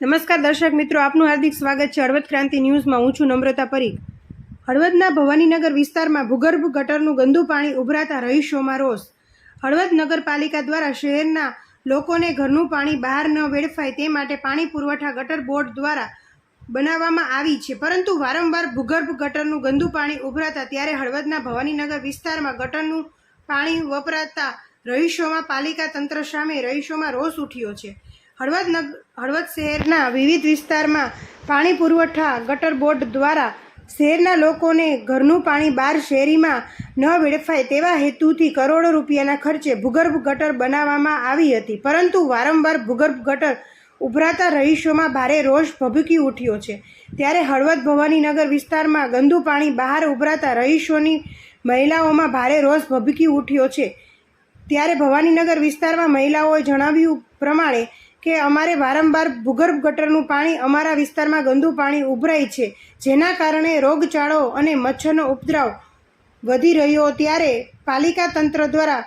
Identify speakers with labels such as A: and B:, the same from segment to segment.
A: નમસ્કાર દર્શક મિત્રો, આપનું હાર્દિક સ્વાગત છે હળવદ ક્રાંતિ ન્યૂઝમાં. હું છું નમ્રતા પરીખ. હળવદના ભવાનીનગર વિસ્તારમાં ભૂગર્ભ ગટરનું ગંદુ પાણી ઉભરાતા રહીશોમાં રોષ. હળવદ નગરપાલિકા દ્વારા શહેરના લોકોને ઘરનું પાણી બહાર ન વેડફાય તે માટે પાણી પુરવઠા ગટર બોર્ડ દ્વારા બનાવવામાં આવી છે. પરંતુ વારંવાર ભૂગર્ભ ગટરનું ગંદુ પાણી ઉભરાતા ત્યારે હળવદના ભવાનીનગર વિસ્તારમાં ગટરનું પાણી વપરાતા રહીશોમાં પાલિકા તંત્ર સામે રહીશોમાં રોષ ઉઠ્યો છે. હળવદ હળવદ શહેરના વિવિધ વિસ્તારમાં પાણી પુરવઠા ગટર બોર્ડ દ્વારા શહેરના લોકોને ઘરનું પાણી બહાર શેરીમાં ન વેડફાય તેવા હેતુથી કરોડો રૂપિયાના ખર્ચે ભૂગર્ભ ગટર બનાવવામાં આવી હતી. પરંતુ વારંવાર ભૂગર્ભ ગટર ઉભરાતા રહીશોમાં ભારે રોષ ભભૂકી ઉઠ્યો છે. ત્યારે હળવદ ભવાનીનગર વિસ્તારમાં ગંદુ પાણી બહાર ઉભરાતા રહીશોની મહિલાઓમાં ભારે રોષ ભભૂકી ઉઠ્યો છે. ત્યારે ભવાનીનગર વિસ્તારમાં મહિલાઓએ જણાવ્યું પ્રમાણે કે અમારે વારંવાર ભૂગર્ભ ગટરનું પાણી અમારા વિસ્તારમાં ગંદુ પાણી ઉભરાય છે, જેના કારણે રોગચાળો અને મચ્છરનો ઉપદ્રવ વધી રહ્યો ત્યારે પાલિકા તંત્ર દ્વારા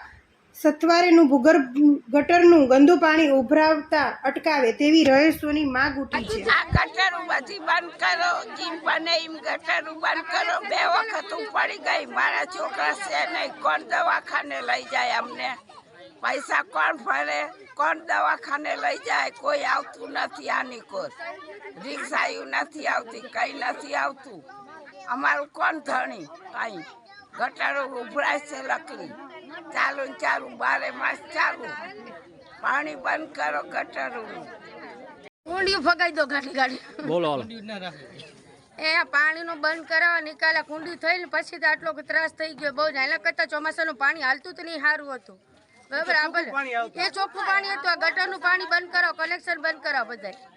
A: સત્વારેનું ભૂગર્ભ ગટરનું ગંદુ પાણી ઉભરાવતા અટકાવે તેવી રહીશોની માંગ ઉઠી છે.
B: આ ગટર બધી બંધ કરો, જીમ બને એમ ગટર બંધ કરો, બે વખત હું પડી ગઈ, મારા છોકરા છે નહીં કોણ દવાખાને લઈ જાય અમને? પૈસા કોણ ભરે? કોણ દવાખાને લઈ જાય? કોઈ આવતું નથી આની કોર. રિક્ષાયું નથી આવતી કઈ નથી આવતું. અમારું કોણ ધણી? કઈ. ગટરો ઉભરાય છે લકડી. ચાલુ ને ચાલુ બારે માસ ચાલુ. પાણી બંધ કરો ગટરનું.
C: કુંડિયું ફગાઈ દો ગાડી ગાડી.
D: બોલો
C: એ પાણીનો બંધ કરાવવા નિકાલે કુંડી થઈને પછી તો આટલો ત્રાસ થઈ ગયો બહુ જ. એટલે કરતાં ચોમાસાનું પાણી હાલતું તો નહીં સારું હતું. બરાબર. એ ચોખ્ખું પાણી હતું. ગટર ગટરનું પાણી બંધ કરો કલેક્શન બંધ કરો બધાય.